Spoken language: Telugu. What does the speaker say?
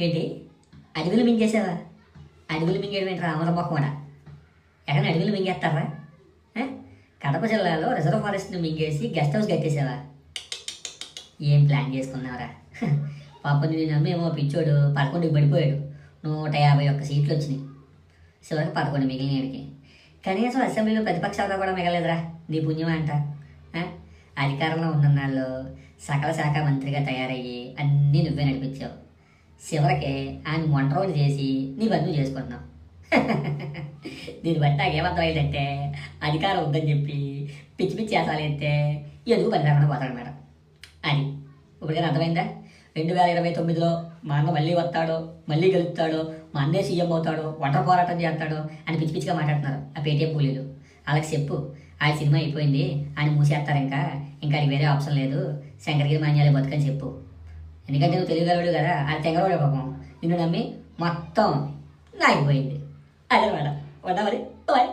ఏంటి? అడవులు మింగేసావా అడవులు మింగేయడం ఏంటి రామర ఎక్కడ అడవులు మింగేస్తారా? కడప జిల్లాలో రిజర్వ్ ఫారెస్ట్ని మింగేసి గెస్ట్ హౌస్ కట్టేసావా ఏం ప్లాన్ చేసుకున్నావరా పాప నేను నమ్మేమో పిచ్చోడు పదకొండుకి పడిపోయాడు. నూట యాభై ఒక్క సీట్లు వచ్చినాయి. చివరికి పదకొండు మిగిలినడికి కనీసం అసెంబ్లీలో ప్రతిపక్షాలుగా కూడా మిగలేదురా నీ పుణ్యమా అంట. ఆ? అధికారంలో ఉన్ననాళ్ళు సకల శాఖ మంత్రిగా తయారయ్యి అన్నీ నువ్వే నడిపించావు. చివరికి ఆయన వంటరోలు చేసి నీ బంధువు చేసుకుంటున్నావు దీన్ని బట్టి నాకేమర్థమైందంటే అధికారం ఉందని చెప్పి పిచ్చి పిచ్చి చేసాలు ఎందుకు పని లేకుండా పోతాడు మేడం. అది ఇప్పటికైనా అర్థమైందా? రెండు వేల ఇరవై తొమ్మిదిలో మా అన్న మళ్ళీ వస్తాడు మళ్ళీ గెలుస్తాడో మా అన్నే సీఎం అవుతాడు వంట పోరాటం చేస్తాడో అని పిచ్చి పిచ్చిగా మాట్లాడుతున్నారు ఆ పేటీఎం కూలీలు. వాళ్ళకి చెప్పు ఆ సినిమా అయిపోయింది ఆయన మూసేస్తారు ఇంకా ఇంకా అది వేరే ఆప్షన్ లేదు శంకర్గిరి మాన్యాలే బతుకని చెప్పు. ఎందుకంటే నువ్వు తెలియగలవాడు కదా ఆ తెగవాడు పాపం. నిన్ను నమ్మి మొత్తం నాగిపోయింది. అదే మేడం. వడ్డా మరి బాయ్.